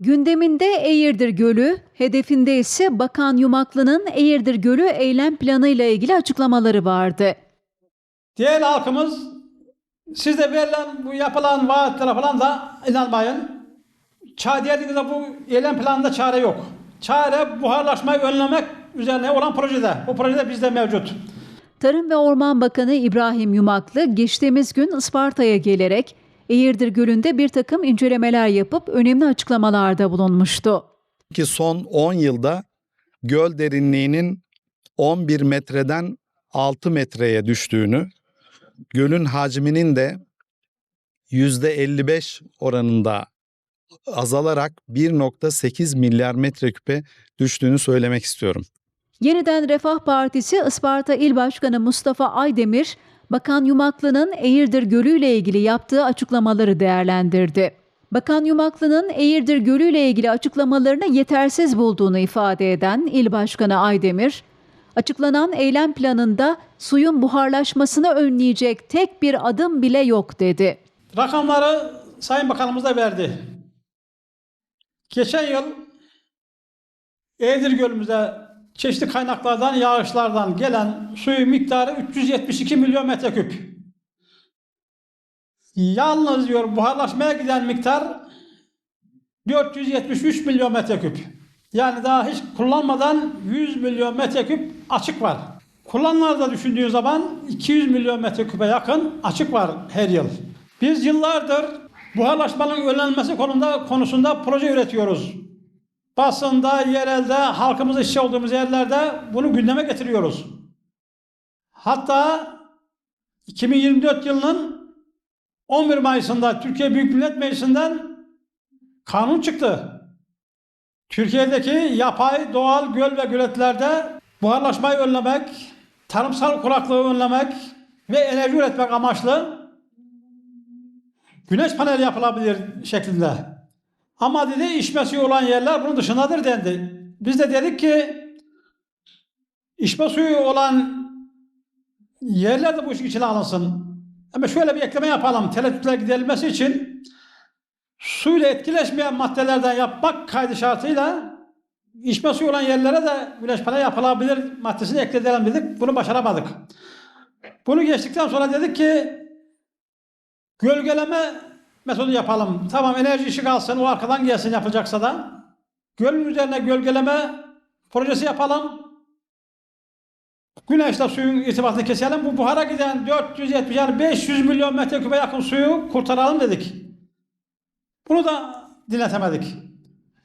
Gündeminde Eğirdir Gölü, hedefinde ise Bakan Yumaklı'nın Eğirdir Gölü eylem planı ile ilgili açıklamaları vardı. Değerli halkımız, siz de verilen bu yapılan vaatlere falan da inanmayın. Ça dediğinizde bu eylem planında çare yok. Çare buharlaşmayı önlemek üzerine olan projede. Bu projede bizde mevcut. Tarım ve Orman Bakanı İbrahim Yumaklı geçtiğimiz gün Isparta'ya gelerek Eğirdir Gölü'nde bir takım incelemeler yapıp önemli açıklamalarda bulunmuştu. ki son 10 yılda göl derinliğinin 11 metreden 6 metreye düştüğünü, gölün hacminin de %55 oranında azalarak 1.8 milyar metreküpe düştüğünü söylemek istiyorum. Yeniden Refah Partisi Isparta İl Başkanı Mustafa Aydemir, Bakan Yumaklı'nın Eğirdir Gölü ile ilgili yaptığı açıklamaları değerlendirdi. Bakan Yumaklı'nın Eğirdir Gölü ile ilgili açıklamalarını yetersiz bulduğunu ifade eden İl Başkanı Aydemir, açıklanan eylem planında suyun buharlaşmasını önleyecek tek bir adım bile yok dedi. Rakamları Sayın Bakanımız da verdi. Geçen yıl Eğirdir Gölümüze çeşitli kaynaklardan, yağışlardan gelen suyu miktarı 372 milyon metreküp. Yalnız diyor buharlaşmaya giden miktar 473 milyon metreküp. Yani daha hiç kullanmadan 100 milyon metreküp açık var. Kullanılarda düşündüğün zaman 200 milyon metreküpe yakın açık var her yıl. Biz yıllardır buharlaşmanın önlenmesi konusunda, konusunda proje üretiyoruz. Basında, yerelde, halkımız işçi olduğumuz yerlerde bunu gündeme getiriyoruz. Hatta 2024 yılının 11 Mayıs'ında Türkiye Büyük Millet Meclisi'nden kanun çıktı. Türkiye'deki yapay doğal göl ve göletlerde buharlaşmayı önlemek, tarımsal kuraklığı önlemek ve enerji üretmek amaçlı güneş paneli yapılabilir şeklinde. Ama dedi içme suyu olan yerler bunun dışındadır dendi. Biz de dedik ki içme suyu olan yerler de bu işin içine alınsın. Ama şöyle bir ekleme yapalım. Tereddütler giderilmesi için suyla etkileşmeyen maddelerden yapmak kaydı şartıyla içme suyu olan yerlere de güneş paneli yapılabilir maddesini ekleyelim dedik. Bunu başaramadık. Bunu geçtikten sonra dedik ki gölgeleme metodu yapalım. Tamam enerji işi kalsın o arkadan gelsin yapılacaksa da. Gölün üzerine gölgeleme projesi yapalım. Güneşle suyun irtibatını keselim. Bu buhara giden 470 yani 500 milyon metreküpe yakın suyu kurtaralım dedik. Bunu da dinletemedik.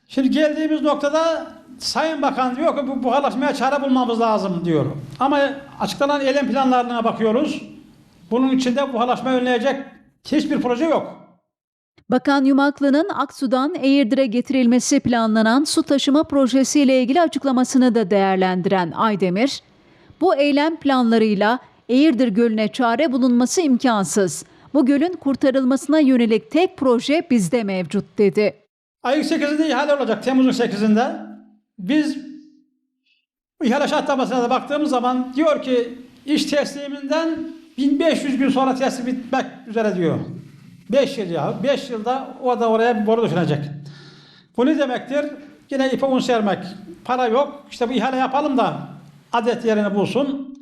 Şimdi geldiğimiz noktada Sayın Bakan diyor ki bu buharlaşmaya çare bulmamız lazım diyor. Ama açıklanan eylem planlarına bakıyoruz. Bunun içinde buharlaşmayı önleyecek hiçbir proje yok. Bakan Yumaklı'nın Aksu'dan Eğirdir'e getirilmesi planlanan su taşıma projesiyle ilgili açıklamasını da değerlendiren Aydemir, bu eylem planlarıyla Eğirdir Gölü'ne çare bulunması imkansız. Bu gölün kurtarılmasına yönelik tek proje bizde mevcut dedi. Ayın 8'inde ihale olacak. Temmuz'un 8'inde. Biz ihale şartlamasına da baktığımız zaman diyor ki iş tesliminden 1500 gün sonra teslim bitmek üzere diyor. 5 yıl ya. 5 yılda o da oraya bir boru düşünecek. Bu ne demektir? Yine ipe un sermek. Para yok. İşte bu ihale yapalım da adet yerini bulsun.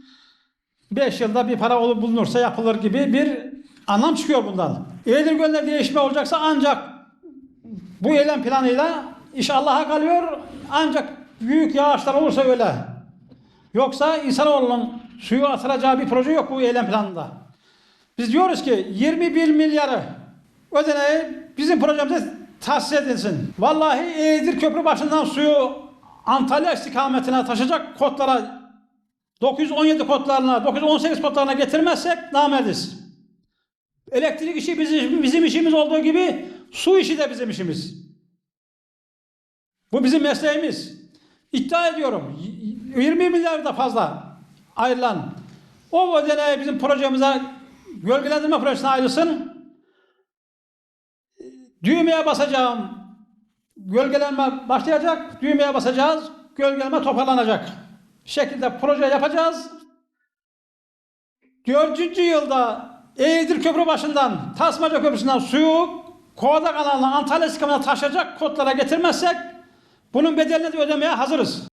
5 yılda bir para olur bulunursa yapılır gibi bir anlam çıkıyor bundan. Eğilir Gölü'nde değişme olacaksa ancak bu eylem planıyla iş Allah'a kalıyor ancak büyük yağışlar olursa öyle. Yoksa insanoğlunun suyu atıracağı bir proje yok bu eylem planında. Biz diyoruz ki 21 milyarı ödeneği bizim projemize tahsis edilsin. Vallahi Eğirdir Köprü başından suyu Antalya istikametine taşıyacak kotlara 917 kotlarına, 918 kotlarına getirmezsek namerdiz. Elektrik işi bizim, bizim işimiz olduğu gibi su işi de bizim işimiz. Bu bizim mesleğimiz. İddia ediyorum 20 milyar da fazla ayrılan o ödeneği bizim projemize gölgelendirme projesine ayrılsın. Düğmeye basacağım. Gölgelenme başlayacak. Düğmeye basacağız. Gölgelenme toparlanacak. Şekilde proje yapacağız. Dördüncü yılda Eğirdir Köprü başından, Tasmaca Köprüsü'nden suyu Kovada kanalına Antalya istikamına taşıyacak kodlara getirmezsek bunun bedelini de ödemeye hazırız.